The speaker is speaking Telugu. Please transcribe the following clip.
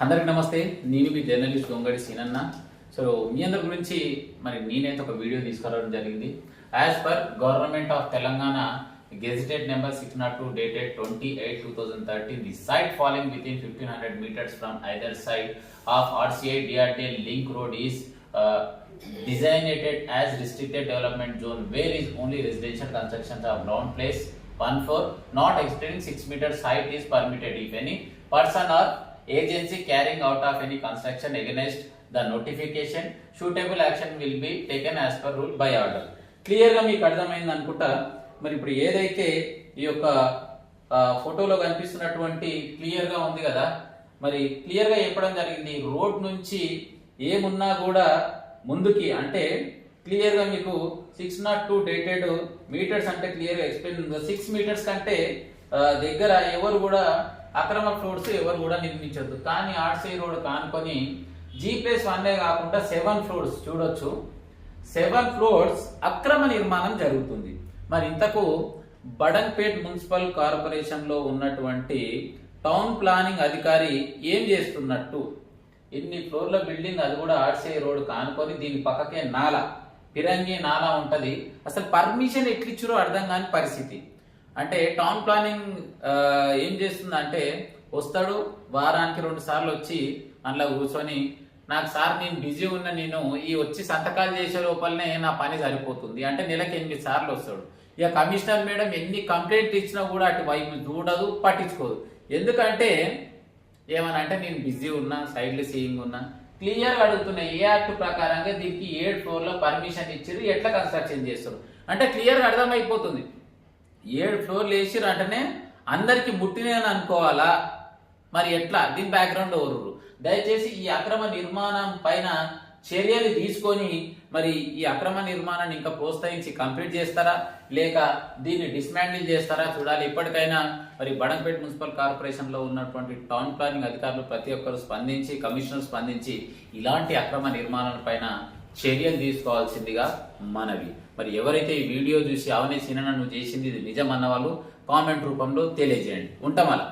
అందరికి నమస్తే. నేను మీ జర్నలిస్ట్ గొంగడి సీనన్న. సో మీ అందరి గురించి మరి నేనైతే ఒక వీడియో తీసుకురావడం జరిగింది. As per government of Telangana gazetted number six naught two dated twenty eight two thousand thirteen the site following within fifteen hundred metres from either side of RCI DRTA link road is designated as restricted development zone where is only residential construction of ground plus one four naught extending six metres height is permitted if any person or agency carrying out of any construction against the notification suitable action will be taken as per rule by order. క్లియర్గా మీకు అర్థమైంది అనుకుంటా? మరి ఇప్పుడు ఏదైతే ఈ యొక్క ఫోటోలో కనిపిస్తున్నటువంటి క్లియర్గా ఉంది కదా? మరి క్లియర్గా చెప్పడం జరిగింది. రోడ్ నుంచి ఏమున్నా కూడా ముందుకి అంటే క్లియర్గా మీకు six naught two dated metres అంటే క్లియర్గా ఎక్స్ప్లెయిన్ సిక్స్ మీటర్స్ కంటే దగ్గర ఎవరు కూడా అక్రమ ఫ్లోర్స్ ఎవరు కూడా నిర్మించొద్దు. కానీ ఆర్సీ రోడ్ కానుకొని జీ ప్లస్ వన్నే కాకుండా సెవెన్ ఫ్లోర్స్ చూడొచ్చు. సెవెన్ ఫ్లోర్స్ అక్రమ నిర్మాణం జరుగుతుంది. మరి ఇంతకు బడంపేట్ మున్సిపల్ కార్పొరేషన్లో ఉన్నటువంటి టౌన్ ప్లానింగ్ అధికారి ఏం చేస్తున్నట్టు? ఇన్ని ఫ్లోర్ల బిల్డింగ్ అది కూడా ఆర్సీ రోడ్ కానుకొని దీని పక్కకే నాల. పిరంగి నాలా ఉంటది. అసలు పర్మిషన్ ఎట్లిచ్చారో అర్థం కాని పరిస్థితి. అంటే టౌన్ ప్లానింగ్ ఏం ఏం చేస్తుందంటే వస్తాడు వారానికి రెండు సార్లు వచ్చి అందులో కూర్చొని నాకు సార్ నేను బిజీ ఉన్న నేను ఈ వచ్చి సంతకాలు చేసే లోపలనే నా పని సరిపోతుంది. అంటే నెలకి ఎనిమిది సార్లు వస్తాడు. ఇక కమిషనర్ మేడం ఎన్ని కంప్లైంట్ ఇచ్చినా కూడా అటు వైపు చూడదు పట్టించుకోదు. ఎందుకంటే ఏమని అంటే నేను బిజీ ఉన్నా సైడ్లు సీయింగ్ ఉన్నా. క్లియర్ అడుగుతున్న ఏ యాక్ట్ ప్రకారంగా దీనికి ఏడు ఫ్లోర్లో పర్మిషన్ ఇచ్చారు ఎట్లా కన్స్ట్రక్షన్ చేస్తారు అంటే క్లియర్గా అర్థమైపోతుంది. ఏడు ఫ్లోర్లు వేసిరు అంటేనే అందరికి ముట్టినేని అనుకోవాలా? మరి ఎట్లా? దీని బ్యాక్గ్రౌండ్ ఎవరు? దయచేసి ఈ అక్రమ నిర్మాణం పైన చర్యలు తీసుకొని మరి ఈ అక్రమ నిర్మాణాన్ని ఇంకా ప్రోత్సహించి కంప్లీట్ చేస్తారా? లేక దీన్ని డిస్మాండిల్ చేస్తారా? చూడాలి. ఇప్పటికైనా మరి బడంపేట మున్సిపల్ కార్పొరేషన్లో ఉన్నటువంటి టౌన్ ప్లానింగ్ అధికారులు ప్రతి ఒక్కరు స్పందించి కమిషనర్ స్పందించి ఇలాంటి అక్రమ నిర్మాణాల పైన చర్యలు తీసుకోవాల్సిందిగా మనవి. మరి ఎవరైతే ఈ వీడియో చూసి అవనే సినిమా నువ్వు చేసింది ఇది నిజం అన్న వాళ్ళు కామెంట్ రూపంలో తెలియజేయండి. ఉంటాం అలా.